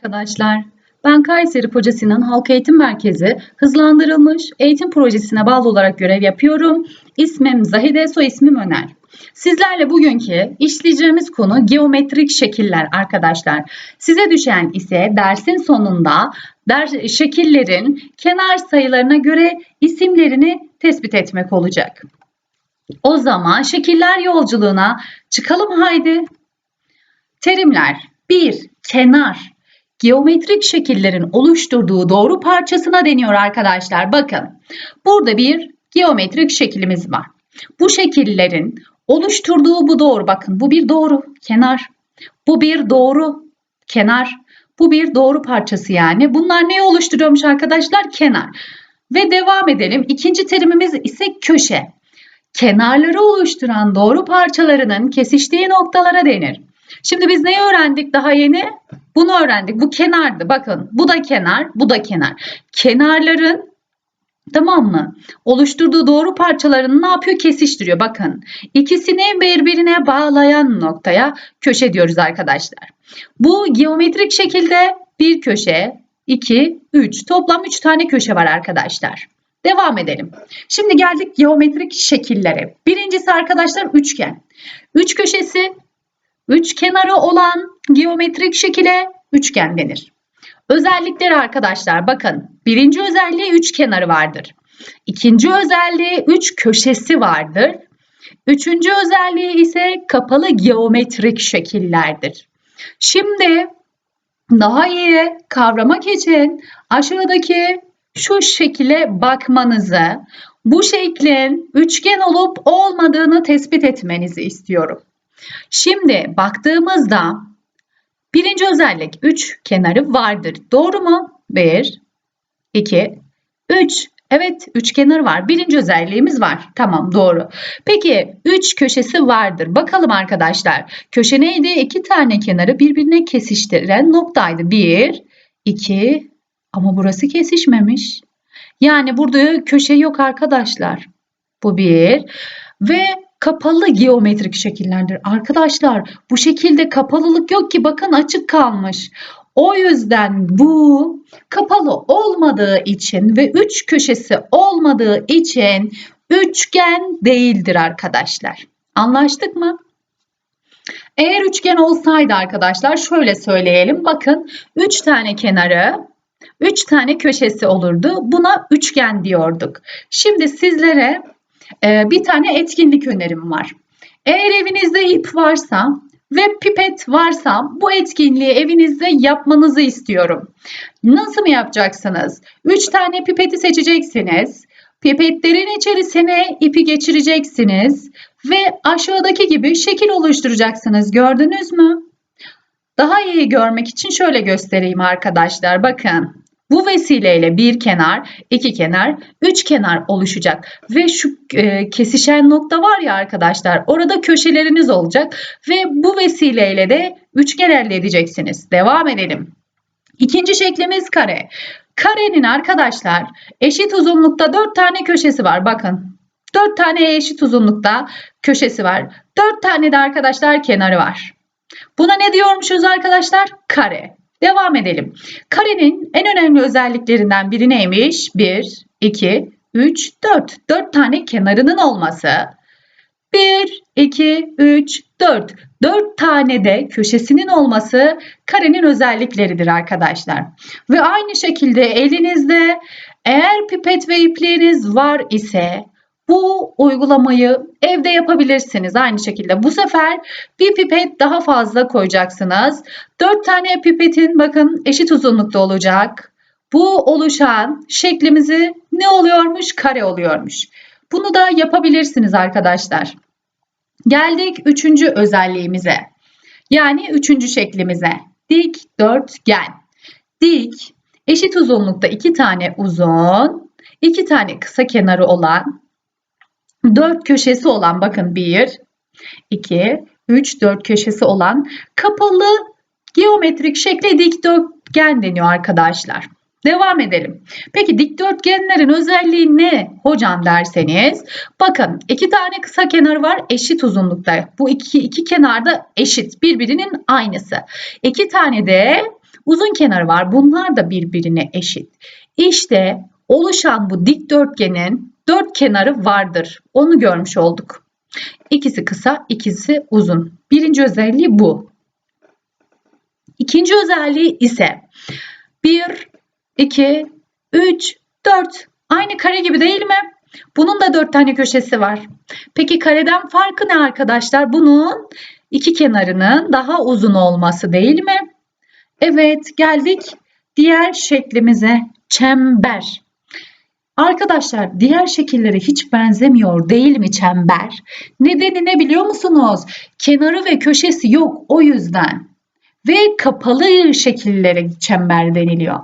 arkadaşlar. Ben Kayseri Sinan Halk Eğitim Merkezi hızlandırılmış eğitim projesine bağlı olarak görev yapıyorum. İsmim Zahide, soy ismim Öner. Sizlerle bugünkü işleyeceğimiz konu geometrik şekiller arkadaşlar. Size düşen ise dersin sonunda ders, şekillerin kenar sayılarına göre isimlerini tespit etmek olacak. O zaman şekiller yolculuğuna çıkalım haydi. Terimler 1. Kenar geometrik şekillerin oluşturduğu doğru parçasına deniyor arkadaşlar. Bakın burada bir geometrik şeklimiz var. Bu şekillerin oluşturduğu bu doğru. Bakın bu bir doğru kenar. Bu bir doğru kenar. Bu bir doğru parçası yani. Bunlar ne oluşturuyormuş arkadaşlar? Kenar. Ve devam edelim. İkinci terimimiz ise köşe. Kenarları oluşturan doğru parçalarının kesiştiği noktalara denir. Şimdi biz neyi öğrendik daha yeni? Bunu öğrendik. Bu kenardı. Bakın bu da kenar, bu da kenar. Kenarların tamam mı? Oluşturduğu doğru parçalarını ne yapıyor? Kesiştiriyor. Bakın ikisini birbirine bağlayan noktaya köşe diyoruz arkadaşlar. Bu geometrik şekilde bir köşe, 2, 3. Toplam 3 tane köşe var arkadaşlar. Devam edelim. Şimdi geldik geometrik şekillere. Birincisi arkadaşlar üçgen. Üç köşesi Üç kenarı olan geometrik şekile üçgen denir. Özellikleri arkadaşlar bakın. Birinci özelliği üç kenarı vardır. İkinci özelliği üç köşesi vardır. Üçüncü özelliği ise kapalı geometrik şekillerdir. Şimdi daha iyi kavramak için aşağıdaki şu şekile bakmanızı, bu şeklin üçgen olup olmadığını tespit etmenizi istiyorum. Şimdi baktığımızda birinci özellik 3 kenarı vardır. Doğru mu? 1, 2, 3. Evet 3 kenarı var. Birinci özelliğimiz var. Tamam doğru. Peki 3 köşesi vardır. Bakalım arkadaşlar. Köşe neydi? 2 tane kenarı birbirine kesiştiren noktaydı. 1, 2 ama burası kesişmemiş. Yani burada köşe yok arkadaşlar. Bu bir. Ve kapalı geometrik şekillerdir. Arkadaşlar bu şekilde kapalılık yok ki bakın açık kalmış. O yüzden bu kapalı olmadığı için ve üç köşesi olmadığı için üçgen değildir arkadaşlar. Anlaştık mı? Eğer üçgen olsaydı arkadaşlar şöyle söyleyelim. Bakın 3 tane kenarı, 3 tane köşesi olurdu. Buna üçgen diyorduk. Şimdi sizlere ee, bir tane etkinlik önerim var. Eğer evinizde ip varsa ve pipet varsa bu etkinliği evinizde yapmanızı istiyorum. Nasıl mı yapacaksınız? 3 tane pipeti seçeceksiniz. Pipetlerin içerisine ipi geçireceksiniz ve aşağıdaki gibi şekil oluşturacaksınız. Gördünüz mü? Daha iyi görmek için şöyle göstereyim arkadaşlar. Bakın. Bu vesileyle bir kenar, iki kenar, üç kenar oluşacak. Ve şu e, kesişen nokta var ya arkadaşlar orada köşeleriniz olacak. Ve bu vesileyle de üçgen elde edeceksiniz. Devam edelim. İkinci şeklimiz kare. Karenin arkadaşlar eşit uzunlukta dört tane köşesi var. Bakın dört tane eşit uzunlukta köşesi var. Dört tane de arkadaşlar kenarı var. Buna ne diyormuşuz arkadaşlar? Kare. Devam edelim. Karenin en önemli özelliklerinden biri neymiş? 1, 2, 3, 4. 4 tane kenarının olması. 1, 2, 3, 4. 4 tane de köşesinin olması karenin özellikleridir arkadaşlar. Ve aynı şekilde elinizde eğer pipet ve ipliğiniz var ise bu uygulamayı evde yapabilirsiniz aynı şekilde. Bu sefer bir pipet daha fazla koyacaksınız. 4 tane pipetin bakın eşit uzunlukta olacak. Bu oluşan şeklimizi ne oluyormuş? Kare oluyormuş. Bunu da yapabilirsiniz arkadaşlar. Geldik üçüncü özelliğimize. Yani üçüncü şeklimize. Dik dörtgen. Dik eşit uzunlukta iki tane uzun, iki tane kısa kenarı olan dört köşesi olan bakın bir, iki, üç, dört köşesi olan kapalı geometrik şekle dikdörtgen deniyor arkadaşlar. Devam edelim. Peki dikdörtgenlerin özelliği ne hocam derseniz bakın iki tane kısa kenarı var eşit uzunlukta. Bu iki, iki kenar da eşit birbirinin aynısı. İki tane de Uzun kenarı var. Bunlar da birbirine eşit. İşte oluşan bu dikdörtgenin dört kenarı vardır. Onu görmüş olduk. İkisi kısa, ikisi uzun. Birinci özelliği bu. İkinci özelliği ise 1, 2, 3, 4. Aynı kare gibi değil mi? Bunun da dört tane köşesi var. Peki kareden farkı ne arkadaşlar? Bunun iki kenarının daha uzun olması değil mi? Evet geldik diğer şeklimize çember. Arkadaşlar diğer şekillere hiç benzemiyor değil mi çember? Nedeni ne biliyor musunuz? Kenarı ve köşesi yok o yüzden. Ve kapalı şekillere çember deniliyor.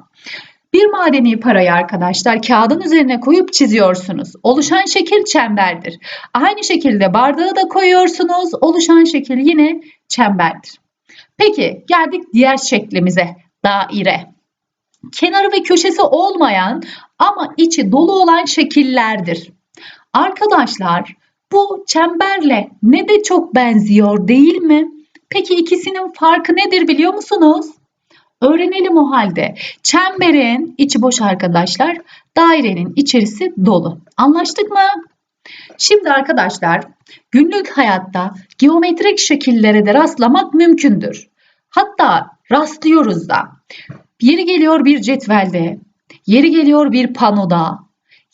Bir madeni parayı arkadaşlar kağıdın üzerine koyup çiziyorsunuz. Oluşan şekil çemberdir. Aynı şekilde bardağı da koyuyorsunuz. Oluşan şekil yine çemberdir. Peki geldik diğer şeklimize. Daire. Kenarı ve köşesi olmayan ama içi dolu olan şekillerdir. Arkadaşlar bu çemberle ne de çok benziyor değil mi? Peki ikisinin farkı nedir biliyor musunuz? Öğrenelim o halde. Çemberin içi boş arkadaşlar. Dairenin içerisi dolu. Anlaştık mı? Şimdi arkadaşlar günlük hayatta geometrik şekillere de rastlamak mümkündür. Hatta rastlıyoruz da. Yeri geliyor bir cetvelde, yeri geliyor bir panoda,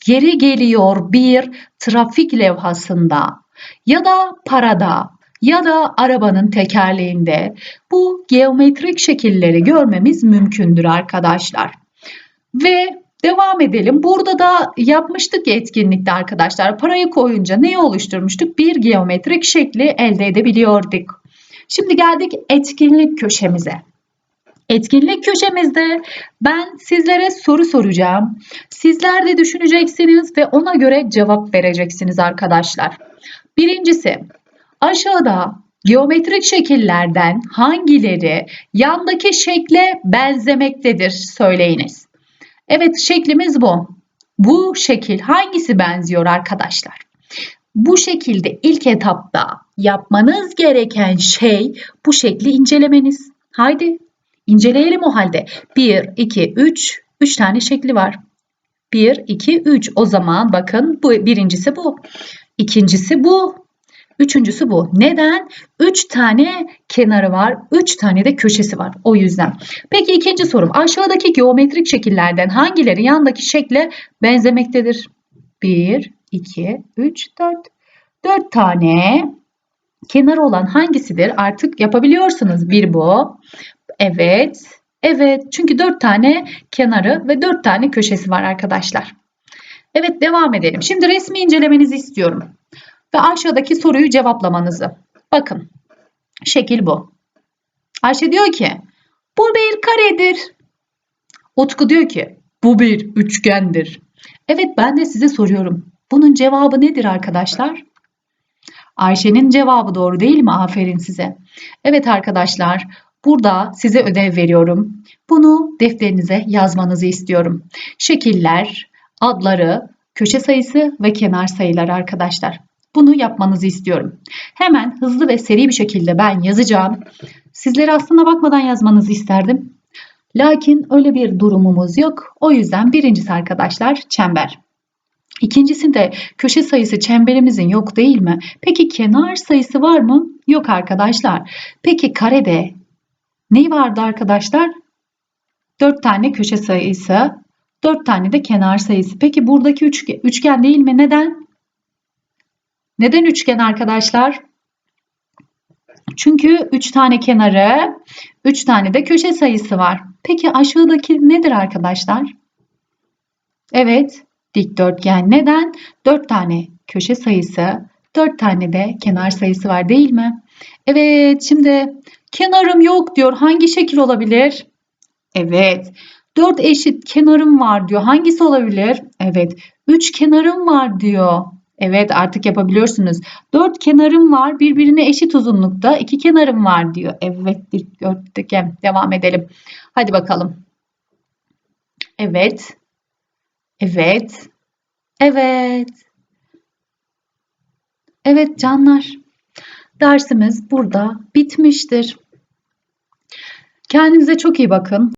yeri geliyor bir trafik levhasında ya da parada ya da arabanın tekerleğinde bu geometrik şekilleri görmemiz mümkündür arkadaşlar. Ve devam edelim. Burada da yapmıştık etkinlikte arkadaşlar. Parayı koyunca neyi oluşturmuştuk? Bir geometrik şekli elde edebiliyorduk. Şimdi geldik etkinlik köşemize. Etkinlik köşemizde ben sizlere soru soracağım. Sizler de düşüneceksiniz ve ona göre cevap vereceksiniz arkadaşlar. Birincisi Aşağıda geometrik şekillerden hangileri yandaki şekle benzemektedir söyleyiniz. Evet şeklimiz bu. Bu şekil hangisi benziyor arkadaşlar? Bu şekilde ilk etapta yapmanız gereken şey bu şekli incelemeniz. Haydi inceleyelim o halde. 1, 2, 3, 3 tane şekli var. 1, 2, 3. O zaman bakın bu birincisi bu. İkincisi bu. Üçüncüsü bu. Neden? Üç tane kenarı var. Üç tane de köşesi var. O yüzden. Peki ikinci sorum. Aşağıdaki geometrik şekillerden hangileri yandaki şekle benzemektedir? 1, 2, 3, 4. 4 tane kenarı olan hangisidir? Artık yapabiliyorsunuz. Bir bu. Evet. Evet. Çünkü 4 tane kenarı ve 4 tane köşesi var arkadaşlar. Evet devam edelim. Şimdi resmi incelemenizi istiyorum ve aşağıdaki soruyu cevaplamanızı. Bakın şekil bu. Ayşe diyor ki bu bir karedir. Utku diyor ki bu bir üçgendir. Evet ben de size soruyorum. Bunun cevabı nedir arkadaşlar? Ayşe'nin cevabı doğru değil mi? Aferin size. Evet arkadaşlar burada size ödev veriyorum. Bunu defterinize yazmanızı istiyorum. Şekiller, adları, köşe sayısı ve kenar sayıları arkadaşlar. Bunu yapmanızı istiyorum. Hemen hızlı ve seri bir şekilde ben yazacağım. Sizlere aslına bakmadan yazmanızı isterdim. Lakin öyle bir durumumuz yok. O yüzden birincisi arkadaşlar çember. İkincisinde köşe sayısı çemberimizin yok değil mi? Peki kenar sayısı var mı? Yok arkadaşlar. Peki karede ne vardı arkadaşlar? 4 tane köşe sayısı, 4 tane de kenar sayısı. Peki buradaki üçgen, üçgen değil mi? Neden? Neden üçgen arkadaşlar? Çünkü 3 tane kenarı, 3 tane de köşe sayısı var. Peki aşağıdaki nedir arkadaşlar? Evet, dikdörtgen. Neden? 4 tane köşe sayısı, 4 tane de kenar sayısı var değil mi? Evet, şimdi kenarım yok diyor. Hangi şekil olabilir? Evet. 4 eşit kenarım var diyor. Hangisi olabilir? Evet. 3 kenarım var diyor. Evet artık yapabiliyorsunuz. Dört kenarım var birbirine eşit uzunlukta. iki kenarım var diyor. Evet dikdörtgen. Devam edelim. Hadi bakalım. Evet. Evet. Evet. Evet canlar. Dersimiz burada bitmiştir. Kendinize çok iyi bakın.